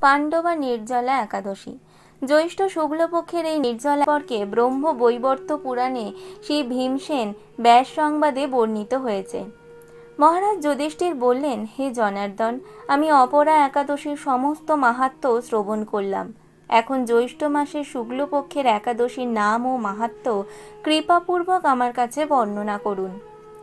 পাণ্ডবা নির্জলা একাদশী। জ্যৈষ্ঠ শুক্লপক্ষের এই নির্জলা পরকে ব্রহ্ম বৈবর্ত পুরাণে শ্রী ভীমসেন ব্যাস সংবাদে বর্ণিত হয়েছে। মহারাজ যুধিষ্ঠির বললেন, হে জনার্দন, আমি অপরা একাদশীর সমস্ত মাহাত্ম্য শ্রবণ করলাম। এখন জ্যৈষ্ঠ মাসের শুক্লপক্ষের একাদশীর নাম ও মাহাত্ম্য কৃপাপূর্বক আমার কাছে বর্ণনা করুন।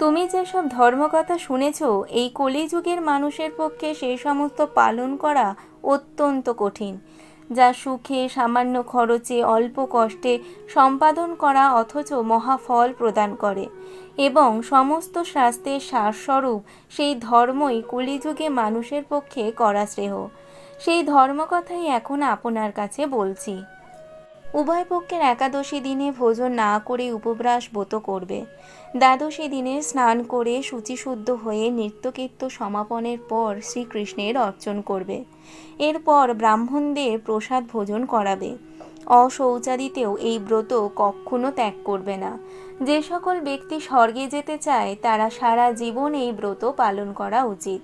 তুমি যেসব ধর্মকথা শুনেছ, এই কলিযুগের মানুষের পক্ষে সেই সমস্ত পালন করা অত্যন্ত কঠিন, যা সুখে, সামান্য খরচে, অল্প কষ্টে সম্পাদন করা অথচ মহাফল প্রদান করে এবং সমস্ত শাস্ত্রের সারস্বরূপ সেই ধর্মই কলিযুগে মানুষের পক্ষে করা শ্রেয়। সেই ধর্মকথাই এখন আপনার কাছে বলছি। উভয় পক্ষের একাদশী দিনে ভোজন না করে উপবাস ব্রত করবে। দ্বাদশী দিনে স্নান করে শুচিশুদ্ধ হয়ে নৃত্যকীর্ত সমাপনের পর শ্রীকৃষ্ণের অর্চন করবে। এরপর ব্রাহ্মণদের প্রসাদ ভোজন করাবে। অশৌচাদিতেও এই ব্রত কখনো ত্যাগ করবে না। যে সকল ব্যক্তি স্বর্গে যেতে চায়, তারা সারা জীবন এই ব্রত পালন করা উচিত।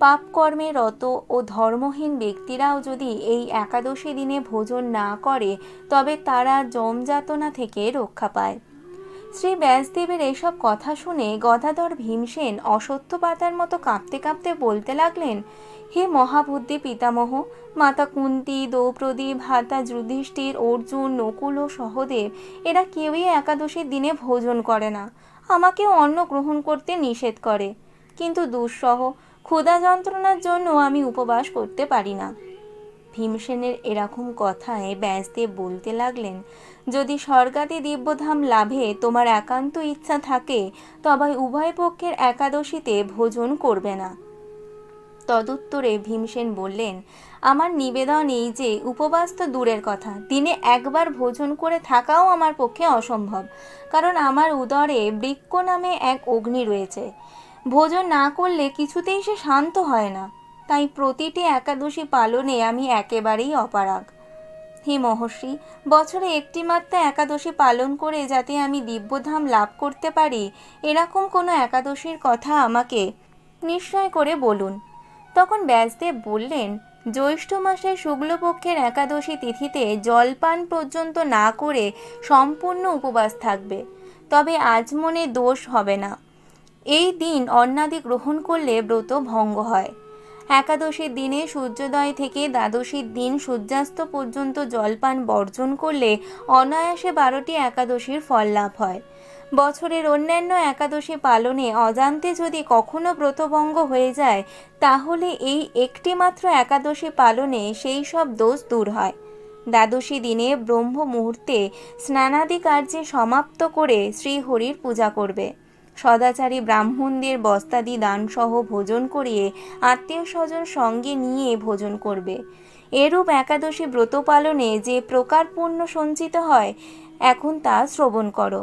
পাপকর্মে রত ও ধর্মহীন ব্যক্তিরাও যদি এই একাদশী দিনে ভোজন না করে, তবে তারা জমযাতনা থেকে রক্ষা পায়। শ্রী ব্যাসদেবের এসব কথা শুনে গদাধর ভীমসেন অসত্য পাতার মতো কাঁপতে কাঁপতে বলতে লাগলেন, হে মহাবুদ্ধি পিতামহ, মাতা কুন্তি, দ্রৌপদী, ভাতা যুধিষ্ঠির, অর্জুন, নকুল ও সহদেব, এরা কেউই একাদশীর দিনে ভোজন করে না। আমাকেও অন্ন গ্রহণ করতে নিষেধ করে। কিন্তু দুঃসহ ক্ষুধা যন্ত্রণার জন্য আমি উপবাস করতে পারি না। ভীমসেনের এরকম কথায় ব্যাসদেব বলতে লাগলেন, যদি স্বর্গাদি দিব্যধাম লাভে তোমার একান্ত ইচ্ছা থাকে, তবে উভয় পক্ষের একাদশীতে ভোজন করবে না। তদুত্তরে ভীমসেন বললেন, আমার নিবেদন এই যে, উপবাস তো দূরের কথা। দিনে একবার ভোজন করে থাকাও আমার পক্ষে অসম্ভব, কারণ আমার উদরে বৃক্ষ নামে এক অগ্নি রয়েছে। ভোজন না করলে কিছুতেই সে শান্ত হয় না। তাই প্রতিটি একাদশী পালনে আমি একেবারেই অপারাগ। হে মহর্ষি, বছরে একটি মাত্র একাদশী পালন করে যাতে আমি দিব্যধাম লাভ করতে পারি, এরকম কোনো একাদশীর কথা আমাকে নিশ্চয় করে বলুন। তখন ব্যাসদেব বললেন, জ্যৈষ্ঠ মাসের শুক্লপক্ষের একাদশী তিথিতে জলপান পর্যন্ত না করে সম্পূর্ণ উপবাস থাকবে, তবে আজ মনে দোষ হবে না। এই দিন অন্নাদি গ্রহণ করলে ব্রত ভঙ্গ হয়। একাদশীর দিনে সূর্যোদয় থেকে দ্বাদশীর দিন সূর্যাস্ত পর্যন্ত জলপান বর্জন করলে অনায়াসে বারোটি একাদশীর ফল লাভ হয়। বছরের অন্যান্য একাদশী পালনে অজান্তে যদি কখনো ব্রতভঙ্গ হয়ে যায়, তাহলে এই একটি মাত্র একাদশী পালনে সেই সব দোষ দূর হয়। দ্বাদশী দিনে ব্রহ্ম মুহূর্তে স্নানাদি কার্যে সমাপ্ত করে শ্রীহরির পূজা করবে। সদাচারী ব্রাহ্মণদের বস্তাদি দানসহ ভোজন করিয়ে আত্মীয় স্বজন সঙ্গে নিয়ে ভোজন করবে। এরূপ একাদশী ব্রত পালনে যে প্রকার পুণ্য সঞ্চিত হয়, এখন তা শ্রবণ করো।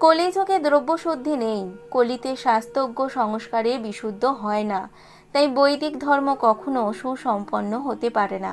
কলিযুগে দ্রব্যশুদ্ধি নেই। কলিতে স্বাস্থ্যজ্ঞ সংস্কারে বিশুদ্ধ হয় না। তাই বৈদিক ধর্ম কখনো সুসম্পন্ন হতে পারে না।